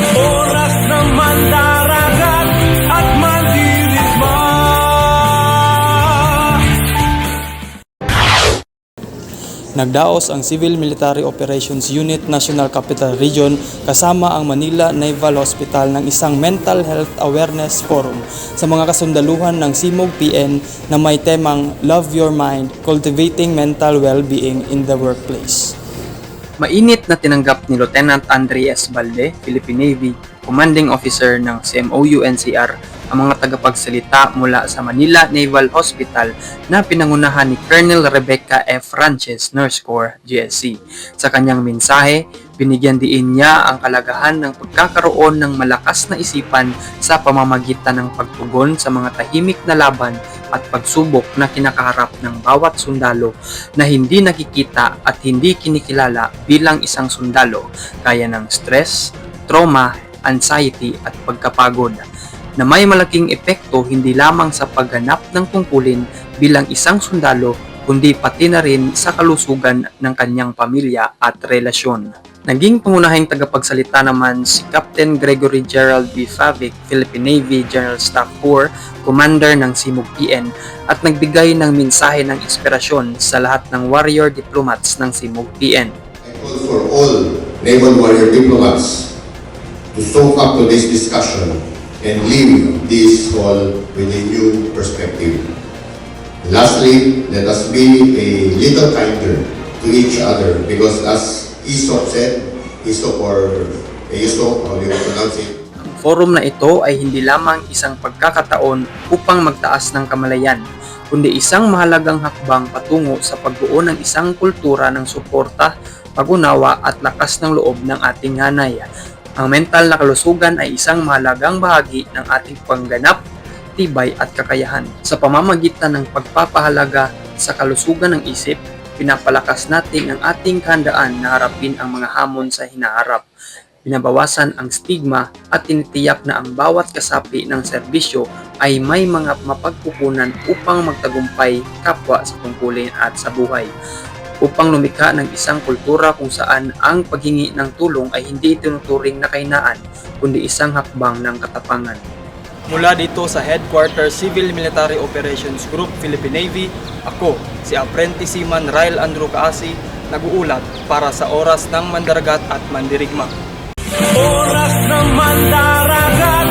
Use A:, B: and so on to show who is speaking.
A: Oras ng mandaragat at mandirigma
B: Nagdaos ang Civil Military Operations Unit National Capital Region kasama ang Manila Naval Hospital ng isang Mental Health Awareness Forum sa mga kasundaluhan ng Simog PN na may temang Love Your Mind, Cultivating Mental Well-Being in the Workplace.
C: Mainit na tinanggap ni Lieutenant Andres Balde, Philippine Navy, Commanding Officer ng CMOU-NCR, ang mga tagapagsalita mula sa Manila Naval Hospital na pinangunahan ni Colonel Rebecca F. Frances, Nurse Corps, GSC. Sa kanyang mensahe, binigyan diin niya ang kalagahan ng pagkakaroon ng malakas na isipan sa pamamagitan ng pagtugon sa mga tahimik na laban at pagsubok na kinakaharap ng bawat sundalo na hindi nakikita at hindi kinikilala bilang isang sundalo kaya ng stress, trauma, anxiety at pagkapagod na may malaking epekto hindi lamang sa pagganap ng tungkulin bilang isang sundalo kundi pati na rin sa kalusugan ng kanyang pamilya at relasyon. Naging pangunahing tagapagsalita naman si Captain Gregory Gerald B. Favic, Philippine Navy General Staff Corps, Commander ng Simog PN at nagbigay ng mensahe ng inspirasyon sa lahat ng warrior diplomats ng Simog PN.
D: I call for all naval warrior diplomats to soak up to this discussion and leave this call with a new perspective. Lastly, let us be a little kinder to each other because as Aesop said, Aesop or Aesop, how do you pronounce it?
C: Ang forum na ito ay hindi lamang isang pagkakataon upang magtaas ng kamalayan, kundi isang mahalagang hakbang patungo sa pagbuo ng isang kultura ng suporta, pag-unawa at lakas ng loob ng ating hanay. Ang mental na kalusugan ay isang mahalagang bahagi ng ating pangganap, tibay at kakayahan. Sa pamamagitan ng pagpapahalaga sa kalusugan ng isip, pinapalakas natin ang ating handaan na harapin ang mga hamon sa hinaharap. Binabawasan ang stigma at tinitiyak na ang bawat kasapi ng serbisyo ay may mga mapagkukunan upang magtagumpay kapwa sa tungkulin at sa buhay upang lumikha ng isang kultura kung saan ang paghingi ng tulong ay hindi tinuturing na kainaan, kundi isang hakbang ng katapangan.
B: Mula dito sa Headquarters Civil Military Operations Group Philippine Navy, ako, si Apprentice Seaman Ryle Andrew Kaasi, nag-uulat para sa oras ng Mandaragat at Mandirigma.
A: Oras ng mandaragat